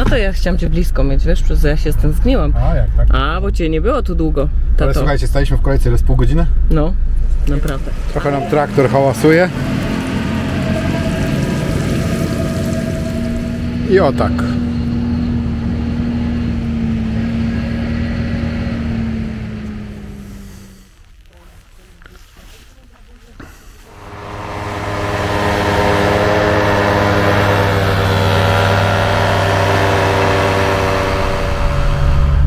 No to ja chciałam cię blisko mieć, wiesz, przez co ja się stęskniłam. A jak tak? A, bo cię nie było tu długo, Ale tato. słuchajcie, staliśmy w kolejce ile z pół godziny? No, naprawdę. Trochę nam traktor hałasuje. I o tak.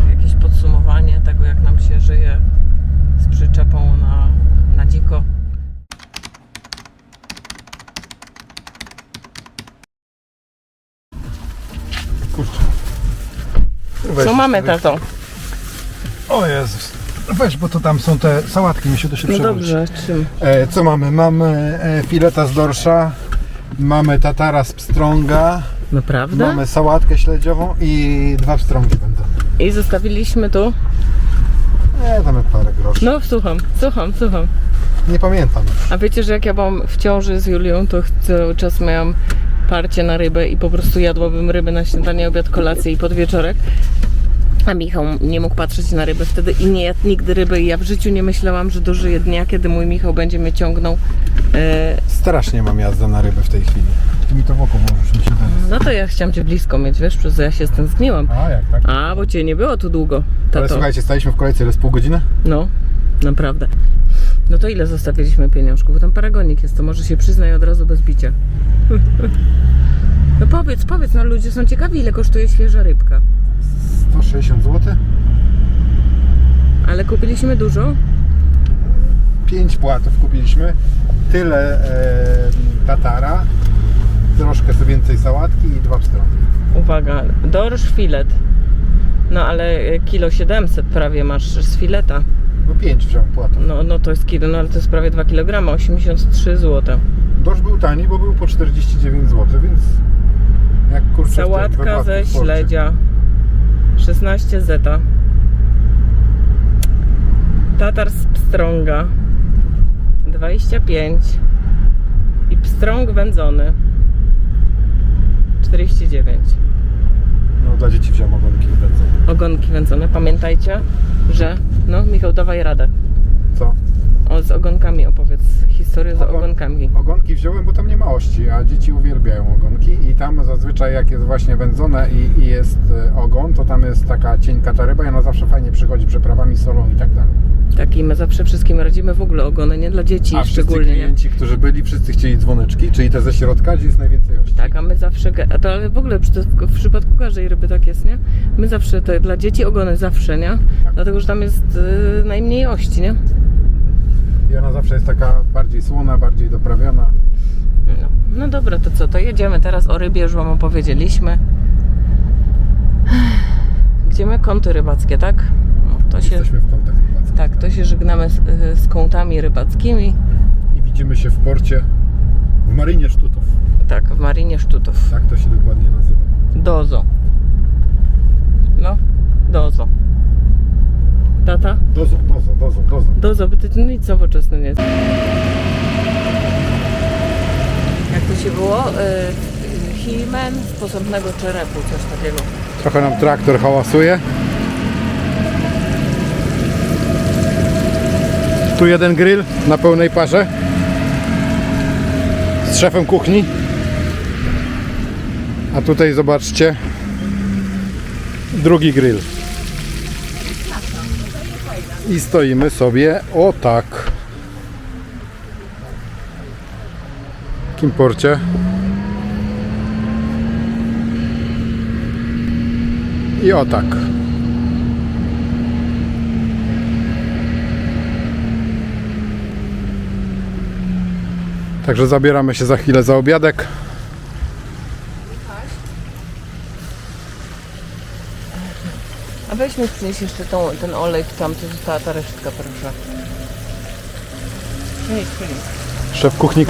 Jakieś podsumowanie tego, jak nam się żyje z przyczepą na, na dziko. Kurczę. Co mamy, tato? O Jezus. Weź, bo to tam są te sałatki, mi się to się No przewróci. dobrze, czym? E, co mamy? Mamy e, fileta z dorsza, mamy tatara z pstrąga, Naprawdę? mamy sałatkę śledziową i dwa pstrągi będą. I zostawiliśmy tu? E, tam parę groszy. No, słucham, słucham, słucham. Nie pamiętam. A wiecie, że jak ja byłam w ciąży z Julią, to cały czas miałam parcie na rybę i po prostu jadłabym ryby na śniadanie, obiad, kolację i podwieczorek. A Michał nie mógł patrzeć na ryby wtedy i nie jadł nigdy ryby i ja w życiu nie myślałam, że dożyję dnia, kiedy mój Michał będzie mnie ciągnął. E, Strasznie mam jazdę na rybę w tej chwili. Ty mi to w oko możesz mi się teraz. no to ja chciałam cię blisko mieć, wiesz, przez co ja się stęskniłam. A jak tak? A, bo cię nie było tu długo, Ale tato. słuchajcie, staliśmy w kolejce ile pół godziny? No, naprawdę. No to ile zostawiliśmy pieniążków? Bo tam paragonik jest, to może się przyznaj od razu bez bicia. No powiedz, powiedz, no ludzie są ciekawi, ile kosztuje świeża rybka. 160 zł? Ale kupiliśmy dużo? 5 płatów kupiliśmy. Tyle e, tatara, troszkę co więcej sałatki i dwa pstrągi. Uwaga, dorsz filet. No ale kilo 700 prawie masz z fileta. No 5 wziąłem płatów. No, no to jest kilo, no ale to jest prawie 2 kg, 83 zł. Dorsz był tani, bo był po 49 zł, więc jak kurczę Sałatka ze śledzia 16 zeta. Tatar z pstrąga 25 i pstrąg wędzony 49. No dla dzieci wziąłem ogonki wędzone. Ogonki wędzone, pamiętajcie, że no Michał dawaj radę. Co? O, z ogonkami opowiedz historię z Ogon- ogonkami. Ogonki wziąłem, bo tam nie ma ości, a dzieci uwielbiają ogonki i tam zazwyczaj jak jest właśnie wędzone i, i jest e, ogon, to tam jest taka cienka ta ryba i ona zawsze fajnie przychodzi przyprawami, solą i tak dalej. Tak i my zawsze wszystkim radzimy w ogóle ogony, nie dla dzieci A wszyscy szczególnie. Nie? klienci, którzy byli, wszyscy chcieli dzwoneczki, czyli te ze środka, gdzie jest najwięcej ości. Tak, a my zawsze, a to ale w ogóle przy- w w przypadku każdej ryby tak jest, nie? My zawsze, te, dla dzieci ogony zawsze, nie? Tak. Dlatego, że tam jest y, najmniej ości, nie? I ona zawsze jest taka bardziej słona, bardziej doprawiona. No, no dobra, to co, to jedziemy teraz o rybie, już Wam opowiedzieliśmy. Gdzie my kąty rybackie, tak? No, to się, Jesteśmy w kontakcie. Tak, to się żegnamy z, y, z kątami rybackimi. I widzimy się w porcie w Marynie Sztutów. Tak, w Marinie Sztutów. Tak to się dokładnie nazywa. Dozo. No, dozo. Tata? Dozo, dozo, dozo, dozo. Dozo, by to nic nowoczesne nie jest. Jak to się było? Y, Himen z posądnego czerepu, coś takiego. Trochę nam traktor hałasuje. Tu jeden grill na pełnej parze. Z szefem kuchni. A tutaj zobaczcie. Drugi grill. I stoimy sobie o tak. W takim. I o tak. Także zabieramy się za chwilę za obiadek. A weź mi przynieś jeszcze tą, ten olej, tam to została ta resztka, proszę. Przynieś, przynieś. Szef kuchni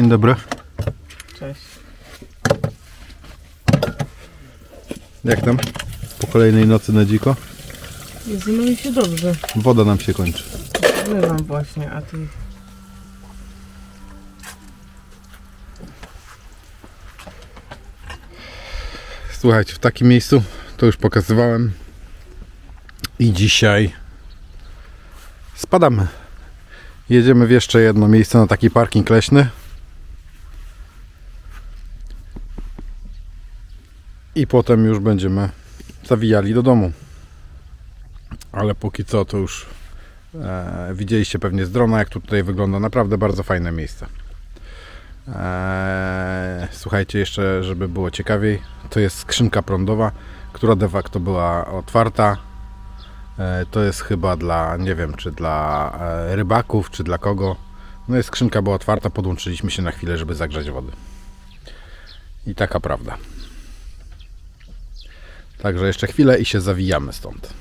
Dzień dobry. Cześć. Jak tam? Po kolejnej nocy na dziko? Jezu, no i się dobrze. Woda nam się kończy. Zmywam właśnie, a ty... Słuchajcie, w takim miejscu to już pokazywałem. I dzisiaj spadamy. Jedziemy w jeszcze jedno miejsce na taki parking leśny. I potem już będziemy zawijali do domu. Ale póki co to już e, widzieliście pewnie z drona, jak to tutaj wygląda. Naprawdę bardzo fajne miejsce. Eee, słuchajcie, jeszcze żeby było ciekawiej, to jest skrzynka prądowa, która de facto była otwarta. Eee, to jest chyba dla, nie wiem, czy dla e, rybaków, czy dla kogo. No i skrzynka była otwarta, podłączyliśmy się na chwilę, żeby zagrzać wody. I taka prawda. Także jeszcze chwilę i się zawijamy stąd.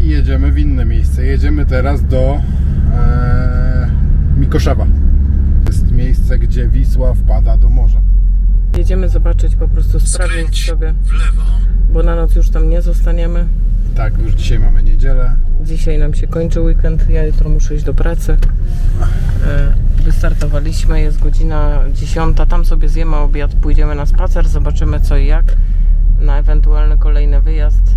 I jedziemy w inne miejsce. Jedziemy teraz do e, Mikoszewa. To jest miejsce, gdzie Wisła wpada do morza. Jedziemy zobaczyć, po prostu sprawdzić sobie, bo na noc już tam nie zostaniemy. Tak, już dzisiaj mamy niedzielę. Dzisiaj nam się kończy weekend, ja jutro muszę iść do pracy. E, Wystartowaliśmy, jest godzina 10, tam sobie zjemy obiad, pójdziemy na spacer, zobaczymy co i jak, na ewentualny kolejny wyjazd.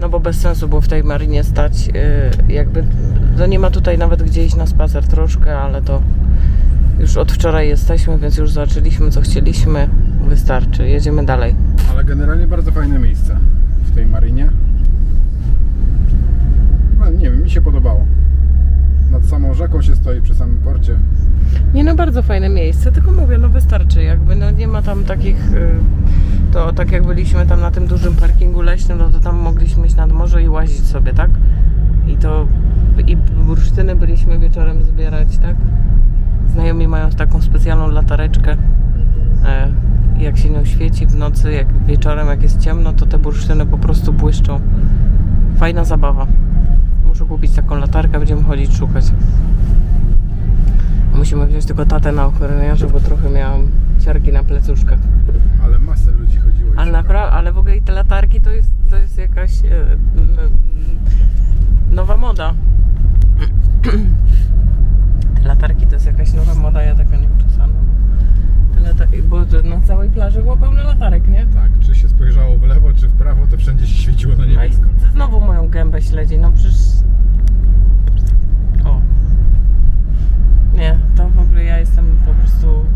No bo bez sensu było w tej marinie stać, e, jakby, to nie ma tutaj nawet gdzie iść na spacer troszkę, ale to już od wczoraj jesteśmy, więc już zobaczyliśmy co chcieliśmy, wystarczy, jedziemy dalej. Ale generalnie bardzo fajne miejsce w tej marinie. No, nie wiem, mi się podobało. Nad samą rzeką się stoi przy samym porcie. Nie no, bardzo fajne miejsce, tylko mówię, no wystarczy jakby, no nie ma tam takich, y, to tak jak byliśmy tam na tym dużym parkingu leśnym, no to tam mogliśmy iść nad morze i łazić sobie, tak? I to, i bursztyny byliśmy wieczorem zbierać, tak? Znajomi mają taką specjalną latareczkę, e, jak się nią świeci w nocy, jak wieczorem, jak jest ciemno, to te bursztyny po prostu błyszczą. Fajna zabawa. Muszę kupić taką latarkę, będziemy chodzić szukać. Musimy wziąć tylko tatę na ochroniarzu, bo trochę miałam ciarki na plecuszkach. Ale masę ludzi chodziło. Ale naprawdę, ale w ogóle i te latarki to jest, to jest jakaś e, nowa moda. Te latarki to jest jakaś nowa moda, ja taka nieuczesana. Te latarki, plaży było pełno latarek, nie? Tak, czy się spojrzało w lewo, czy w prawo, to wszędzie się świeciło na No i niebiesko. znowu moją gębę śledzi, no przecież... O. Nie, to w ogóle ja jestem po prostu...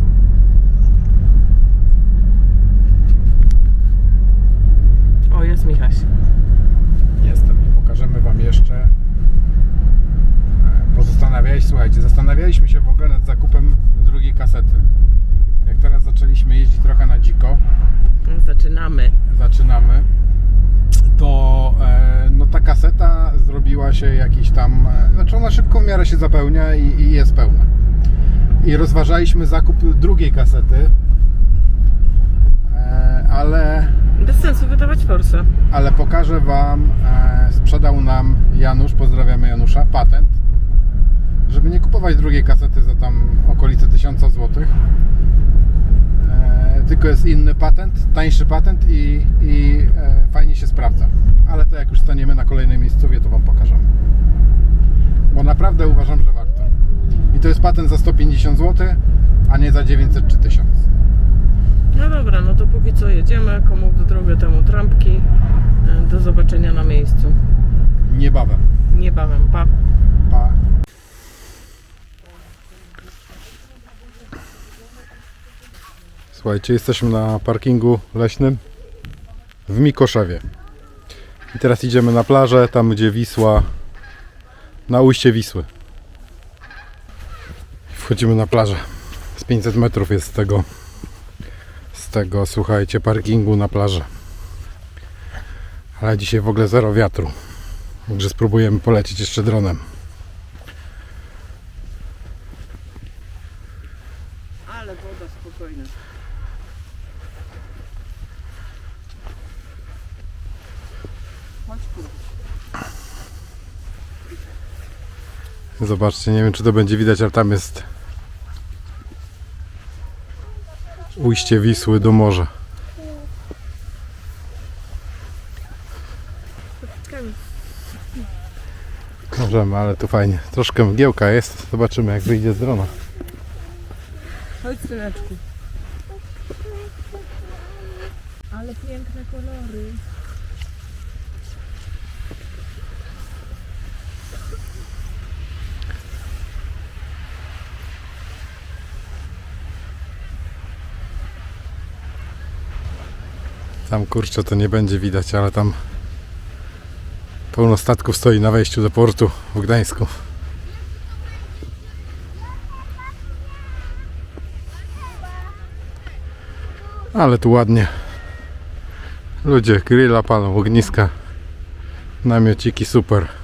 O, jest Michaś. Jestem i pokażemy Wam jeszcze. e, Bo zastanawiałeś, słuchajcie, zastanawialiśmy się w ogóle nad zakupem drugiej kasety. Jak teraz zaczęliśmy jeździć trochę na dziko, Zaczynamy. zaczynamy, to e, no ta kaseta zrobiła się jakiś tam, e, znaczy ona szybko w miarę się zapełnia i, i jest pełna. I rozważaliśmy zakup drugiej kasety, e, ale Bez sensu wydawać forsę. ale pokażę Wam, e, sprzedał nam Janusz, pozdrawiamy Janusza, patent, żeby nie kupować drugiej kasety za tam okolice 1000 zł. Tylko jest inny patent, tańszy patent i, i e, fajnie się sprawdza. Ale to jak już staniemy na kolejnej miejscowie, to Wam pokażemy. Bo naprawdę uważam, że warto. I to jest patent za 150 zł, a nie za 900 czy 1000. No dobra, no to póki co jedziemy, komu w drogę temu trampki. E, Do zobaczenia na miejscu. Niebawem. Niebawem, pa. Pa. Słuchajcie, jesteśmy na parkingu leśnym w Mikoszewie. I teraz idziemy na plażę, tam gdzie Wisła, na ujście Wisły. Wchodzimy na plażę. Z 500 metrów jest z tego, z tego, słuchajcie, parkingu na plażę. Ale dzisiaj w ogóle zero wiatru. Także spróbujemy polecieć jeszcze dronem. Ale woda spokojna. Chodź tu. Zobaczcie, nie wiem czy to będzie widać, ale tam jest ujście Wisły do morza. Możemy, ale tu fajnie. Troszkę mgiełka jest. Zobaczymy jak wyjdzie z drona. Chodź syneczku. Ale piękne kolory. Tam kurczę to nie będzie widać, ale tam pełno statków stoi na wejściu do portu w Gdańsku. Ale tu ładnie. Ludzie grilla palą, ogniska, namiociki super.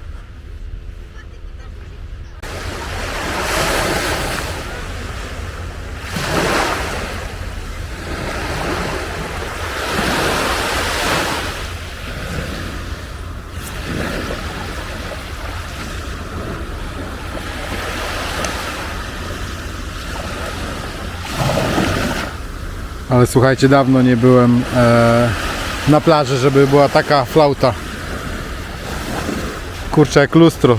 Ale słuchajcie, dawno nie byłem e, na plaży, żeby była taka flauta. Kurczę, jak lustro.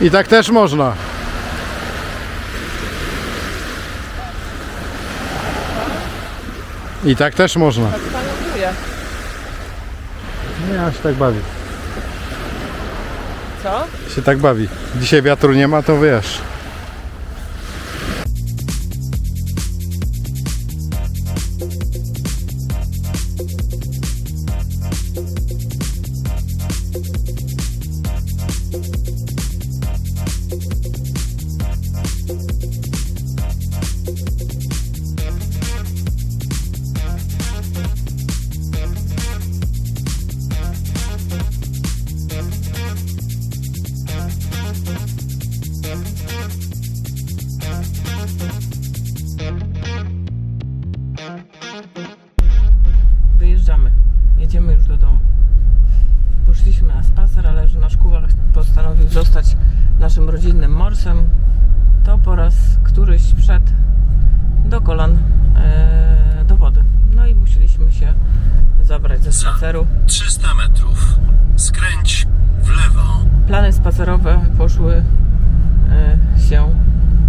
I tak też można. I tak też można. Tak. Nie, się tak bawi. Co? Się tak bawi. Dzisiaj wiatru nie ma, to wiesz. Plany spacerowe poszły e, się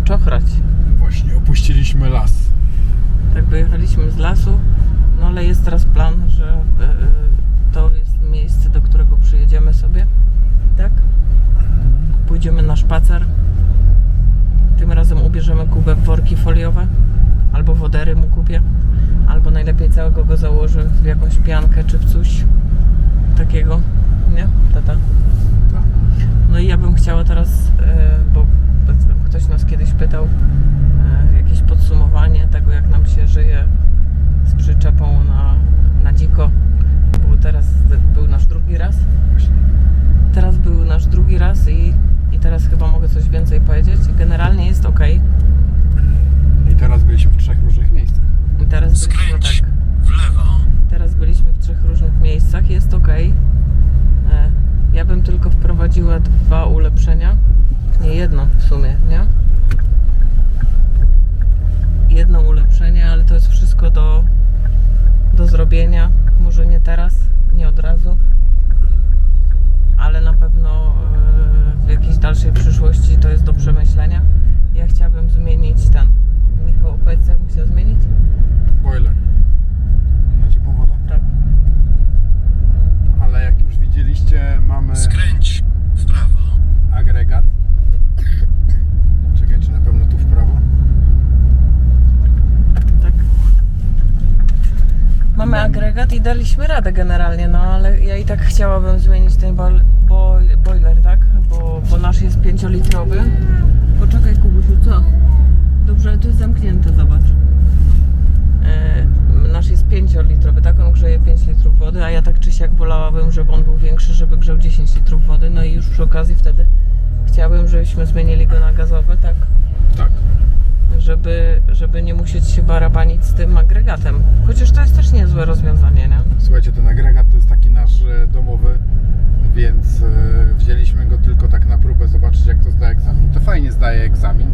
czochrać. Właśnie opuściliśmy las. Tak wyjechaliśmy z lasu, no ale jest teraz plan, że e, to jest miejsce, do którego przyjedziemy sobie, tak? Pójdziemy na szpacer. Tym razem ubierzemy Kubę w worki foliowe, albo wodery mu kupię, albo najlepiej całego go założę w jakąś piankę czy w coś takiego, nie? Tata. No i ja bym chciała teraz, e, bo ktoś nas kiedyś pytał, e, jakieś podsumowanie tego, jak nam się żyje z przyczepą na, na dziko. Bo teraz był nasz drugi raz. Teraz był nasz drugi raz i, i teraz chyba mogę coś więcej powiedzieć. Generalnie jest ok. I teraz byliśmy w trzech różnych miejscach. I teraz byliśmy tak. w lewo. Teraz byliśmy w trzech różnych miejscach, jest ok. E, Ja bym tylko dwa ulepszenia. Nie jedno w sumie, nie? Jedno ulepszenie, ale to jest wszystko do, do zrobienia. Może nie teraz, nie od razu, ale na pewno e, w jakiejś dalszej przyszłości to jest do przemyślenia. Ja chciałabym zmienić ten. Michał, opowiedz, jak bym chciał zmienić? Boiler. Na ciepłą wodę. Tak. Ale jak już widzieliście, mamy Skręć w prawo. agregat. Czekaj, czy na pewno tu w prawo? mamy agregat i daliśmy radę generalnie, no ale ja i tak chciałabym zmienić ten boiler, tak? Bo, bo nasz jest 5-litrowy. Poczekaj Kubusiu, co? Dobrze, ale to jest zamknięte, zobacz. E, nasz jest 5-litrowy, tak? On grzeje 5 litrów wody, a ja tak czy siak wolałabym, żeby on był większy, żeby grzał 10 litrów wody. No i już przy okazji wtedy chciałabym, żebyśmy zmienili go na gazowy, tak? Tak. Żeby, żeby nie musieć się barabanić z tym agregatem. Chociaż to jest też niezłe rozwiązanie, nie? Słuchajcie, ten agregat to jest taki nasz e, domowy, więc e, wzięliśmy go tylko tak na próbę zobaczyć jak to zdaje egzamin. To fajnie zdaje egzamin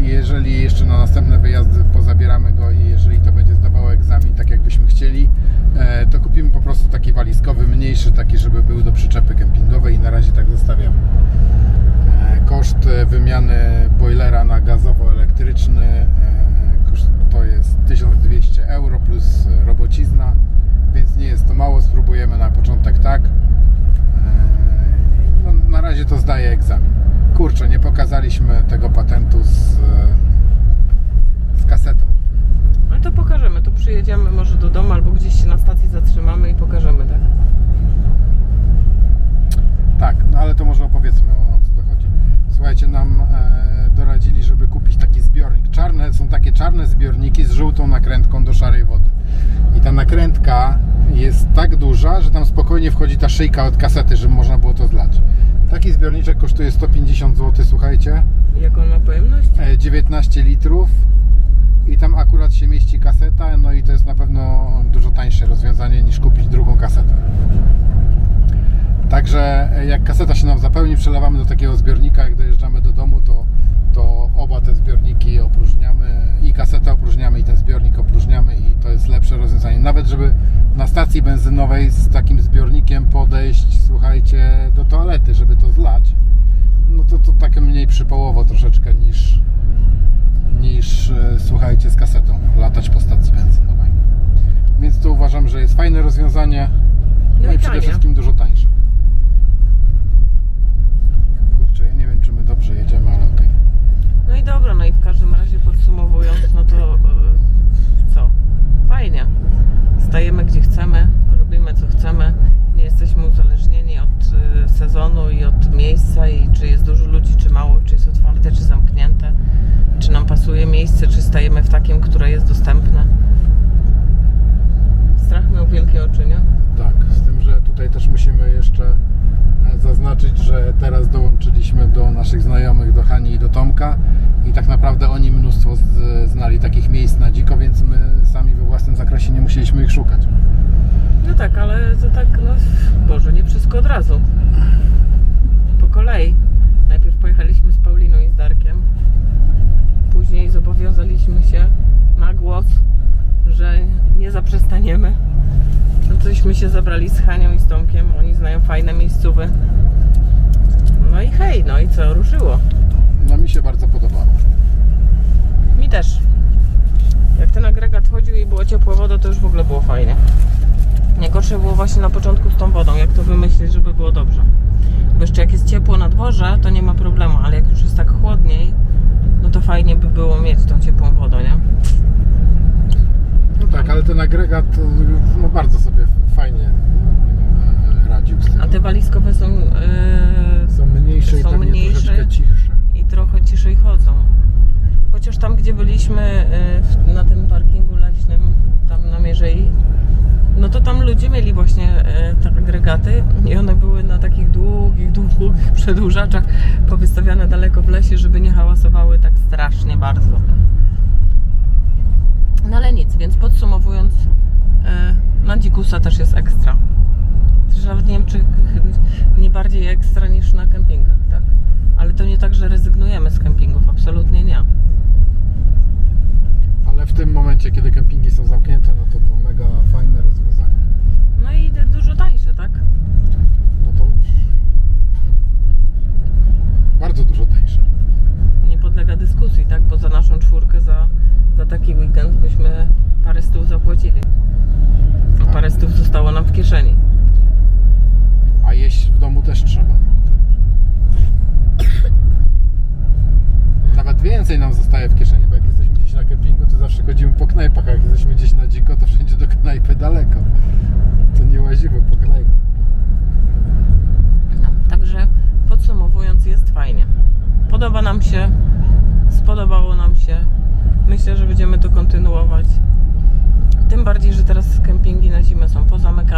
i jeżeli jeszcze na następne wyjazdy pozabieramy go i jeżeli to będzie zdawało egzamin tak jakbyśmy chcieli, e, to kupimy po prostu taki walizkowy, mniejszy, taki żeby był do przyczepy kempingowej i na razie tak zostawiam. E, Koszt wymiany boilera na gazowo-elektryczny e, koszt to jest 1200 euro plus e, robocizna, więc nie jest to mało. Spróbujemy na początek tak. E, No, na razie to zdaje egzamin. Kurczę, nie pokazaliśmy tego patentu z, e, z kasetą. Ale to pokażemy, to przyjedziemy może do domu albo gdzieś się na stacji zatrzymamy i pokażemy, tak? Tak, no ale to może opowiedzmy o, co to chodzi. Słuchajcie, nam e, doradzili, żeby kupić są takie czarne zbiorniki z żółtą nakrętką do szarej wody. I ta nakrętka jest tak duża, że tam spokojnie wchodzi ta szyjka od kasety, żeby można było to zlać. Taki zbiorniczek kosztuje 150 zł, słuchajcie, Jak on ma pojemność? e, 19 litrów i tam akurat się mieści kaseta, no i to jest na pewno dużo tańsze rozwiązanie niż kupić drugą kasetę. Także e, jak kaseta się nam zapełni, przelewamy do takiego zbiornika, jak dojeżdżamy do domu, to, to oba te zbiorniki opróżniamy i kasetę opróżniamy i ten zbiornik opróżniamy i to jest lepsze rozwiązanie. Nawet żeby na stacji benzynowej z takim zbiornikiem podejść, słuchajcie, do toalety, żeby to zlać, no to to takie mniej przypałowo troszeczkę niż, niż e, słuchajcie z kasetą, latać po stacji benzynowej. Więc to uważam, że jest fajne rozwiązanie, no, No i i przede wszystkim dużo tańsze. Kurczę, ja nie wiem czy my dobrze jedziemy, ale okej. No dobra, no i w każdym razie podsumowując, no to e, co? Fajnie. Stajemy gdzie chcemy, robimy co chcemy. Nie jesteśmy uzależnieni od e, sezonu i od miejsca i czy jest dużo ludzi, czy mało, czy jest otwarte, czy zamknięte. Czy nam pasuje miejsce, czy stajemy w takim, które jest dostępne. Strach miał wielkie oczy, nie? Tak, z tym, że tutaj też musimy jeszcze e, zaznaczyć, że teraz dołączyliśmy do naszych znajomych, do Hani i do Tomka i tak naprawdę oni mnóstwo z, znali takich miejsc na dziko, więc my sami we własnym zakresie nie musieliśmy ich szukać. No tak, ale to tak, no Boże, nie wszystko od razu. Po kolei. Najpierw pojechaliśmy z Pauliną i z Darkiem. Później zobowiązaliśmy się na głos, że nie zaprzestaniemy. No tośmy się zabrali z Hanią i z Tomkiem. Oni znają fajne miejscówy. No i hej, no i co, ruszyło. No mi się bardzo podobało. Mi też. Jak ten agregat chodził i było ciepła woda, to już w ogóle było fajnie. Najgorsze było właśnie na początku z tą wodą, jak to wymyślić, żeby było dobrze. Bo jeszcze jak jest ciepło na dworze, to nie ma problemu, ale jak już jest tak chłodniej, no to fajnie by było mieć tą ciepłą wodę, nie? No tak, ale ten agregat no bardzo sobie fajnie e, radził z tym. A te walizkowe są yy, są mniejsze i są pewnie mniejsze. troszeczkę cichsze. I trochę ciszej chodzą. Chociaż tam, gdzie byliśmy w- na tym parkingu leśnym, tam na Mierzei, no to tam ludzie mieli właśnie yy, te agregaty i one były na takich długich, długich przedłużaczach powystawiane daleko w lesie, żeby nie hałasowały tak strasznie bardzo. No ale nic, więc podsumowując, yy, na dzikusa też jest ekstra. Przecież nawet nie wiem, czy nie bardziej ekstra niż na kempingach, tak? Ale to nie tak, że rezygnujemy z kempingów, absolutnie nie. Ale w tym momencie, kiedy kempingi są zamknięte, no to to mega fajne rozwiązanie. No i dużo tańsze, tak? No to bardzo dużo tańsze. Nie podlega dyskusji, tak? Bo za naszą czwórkę, za, za taki weekend byśmy parę stów zapłacili. A Tak. parę stów zostało nam w kieszeni. A jeść w domu też trzeba. Nawet więcej nam zostaje w kieszeni, bo jak jesteśmy gdzieś na kempingu, to zawsze chodzimy po knajpach, a jak jesteśmy gdzieś na dziko, to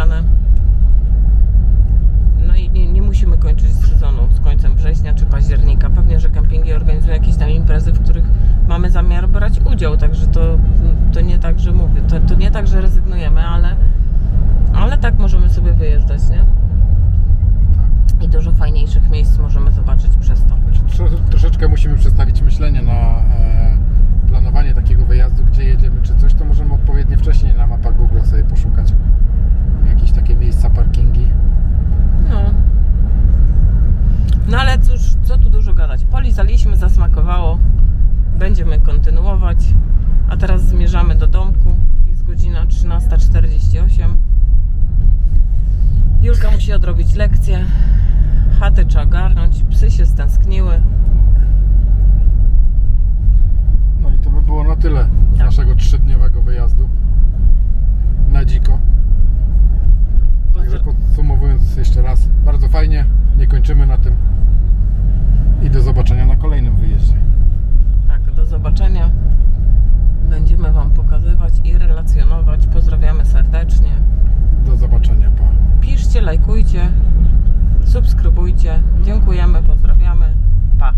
wypełnione. No i nie, nie musimy kończyć sezonu z końcem września czy października. Pewnie, że kempingi organizują jakieś tam imprezy, w których mamy zamiar brać udział, także to, to nie tak, że mówię, to, to nie tak, że rezygnujemy, ale, ale tak możemy sobie wyjeżdżać, nie? I dużo fajniejszych miejsc możemy zobaczyć przez to. Tro, troszeczkę musimy przestawić myślenie na e, planowanie takiego wyjazdu, gdzie jedziemy czy coś, to możemy odpowiednio wcześniej na mapach Google sobie poszukać jakieś takie miejsca, parkingi. No. No ale cóż, co tu dużo gadać. Polizaliśmy, zasmakowało. Będziemy kontynuować. A teraz zmierzamy do domku. Jest godzina 13.48. Julka musi odrobić lekcję. Chatę trzeba garnąć. Psy się stęskniły. No i to by było na tyle Tak. naszego trzydniowego wyjazdu na dziko. Także podsumowując jeszcze raz, bardzo fajnie, nie kończymy na tym. I do zobaczenia na kolejnym wyjeździe. Tak, do zobaczenia. Będziemy Wam pokazywać i relacjonować. Pozdrawiamy serdecznie. Do zobaczenia, pa. Piszcie, lajkujcie, subskrybujcie. Dziękujemy, pozdrawiamy. Pa.